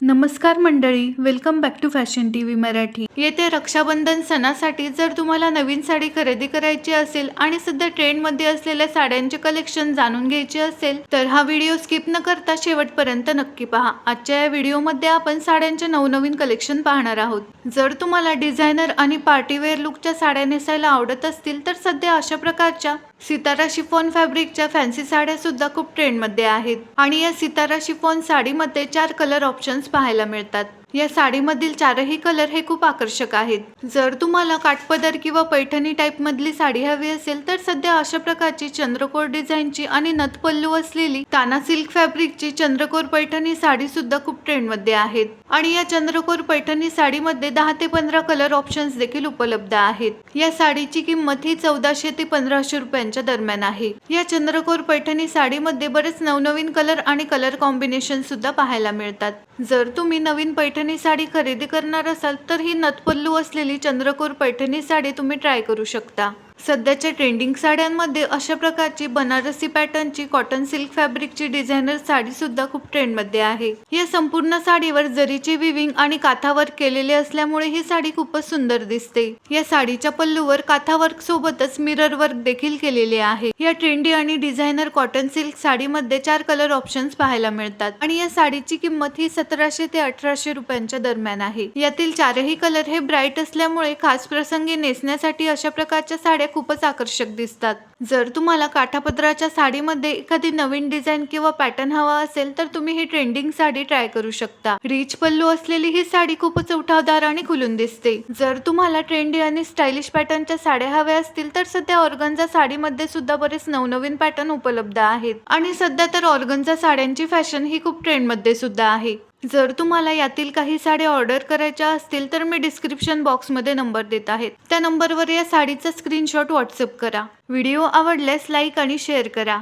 नमस्कार मंडळी welcome back to fashion T V Marathi. येते रक्षाबंधन सणासाठी जर तुम्हाला नवीन साडी खरेदी करायची असेल आणि सध्या ट्रेंडमध्ये असलेल्या साड्यांचे कलेक्शन जाणून घ्यायचे असेल तर हा व्हिडिओ स्किप न करता शेवटपर्यंत नक्की पहा. आजच्या या व्हिडिओमध्ये आपण साड्यांचे नवनवीन कलेक्शन पाहणार आहोत. जर तुम्हाला डिझायनर आणि पार्टीवेअर लुकच्या साड्या नेसायला आवडत असतील तर सध्या अशा प्रकारच्या सितारा शिफॉन फॅब्रिकच्या फॅन्सी साड्या सुद्धा खूप ट्रेंडमध्ये आहेत. आणि या सितारा शिफॉन साडीमध्ये चार कलर ऑप्शन्स पाहायला मिळतात. या साडीमधील चारही कलर हे खूप आकर्षक आहेत. जर तुम्हाला काठपदर किंवा पैठणी टाईप मधली साडी हवी असेल तर सध्या अशा प्रकारची चंद्रकोर डिझाईनची आणि नथपल्लू असलेली ताना सिल्क फॅब्रिकची चंद्रकोर पैठणी साडी सुद्धा खूप ट्रेंडमध्ये आहेत. आणि या चंद्रकोर पैठणी साडीमध्ये दहा ते पंधरा कलर ऑप्शन्स देखील उपलब्ध आहेत. या साडीची किंमत ही चौदाशे ते पंधराशे रुपयांच्या दरम्यान आहे. या चंद्रकोर पैठणी साडीमध्ये बरेच नवनवीन कलर आणि कलर कॉम्बिनेशन सुद्धा पाहायला मिळतात. जर तुम्ही नवीन पैठणी पैठणी साडी खरेदी करणार असाल तर ही नथपल्लू असलेली चंद्रकोर पैठणी साडी तुम्ही ट्राय करू शकता. सध्याच्या ट्रेंडिंग साड्यांमध्ये अशा प्रकारची बनारसी पॅटर्नची कॉटन सिल्क फॅब्रिकची डिझायनर साडी सुद्धा खूप ट्रेंडमध्ये आहे. या संपूर्ण साडीवर जरीची विविंग आणि काथावर्क केलेले असल्यामुळे ही साडी खूपच सुंदर दिसते. या साडीच्या पल्लूवर काथावर्क सोबतच मिरर वर्क देखील केलेले आहे. या ट्रेंडी आणि डिझायनर कॉटन सिल्क साडीमध्ये चार कलर ऑप्शन्स पाहायला मिळतात आणि या साडीची किंमत ही सतराशे ते अठराशे रुपयांच्या दरम्यान आहे. यातील चारही कलर हे ब्राईट असल्यामुळे खास प्रसंगी नेसण्यासाठी अशा प्रकारच्या साड्या खूपच आकर्षक दिसतात. जर तुम्हाला काठापदराच्या साडीमध्ये एखादी नवीन डिझाईन किंवा पॅटर्न हवा असेल तर तुम्ही ही ट्रेंडिंग साडी ट्राय करू शकता. रिच पल्लू असलेली ही साडी खूपच उठावदार आणि खुलून दिसते. जर तुम्हाला ट्रेंडी आणि स्टायलिश पॅटर्नच्या साड्या हव्या असतील तर सध्या ऑर्गन्झा साडीमध्ये सुद्धा बरेच नवनवीन पॅटर्न उपलब्ध आहेत. आणि सध्या तर ऑर्गन्झा साड्यांची फॅशन ही खूप ट्रेंडमध्ये सुद्धा आहे. जर तुम्हाला यातील काही साड्या ऑर्डर करायच्या असतील तर मी डिस्क्रिप्शन बॉक्समध्ये नंबर देत आहेत त्या नंबरवर या साडीचा स्क्रीनशॉट व्हॉट्सअप करा. व्हिडिओ आवडल्यास लाईक आणि शेअर करा.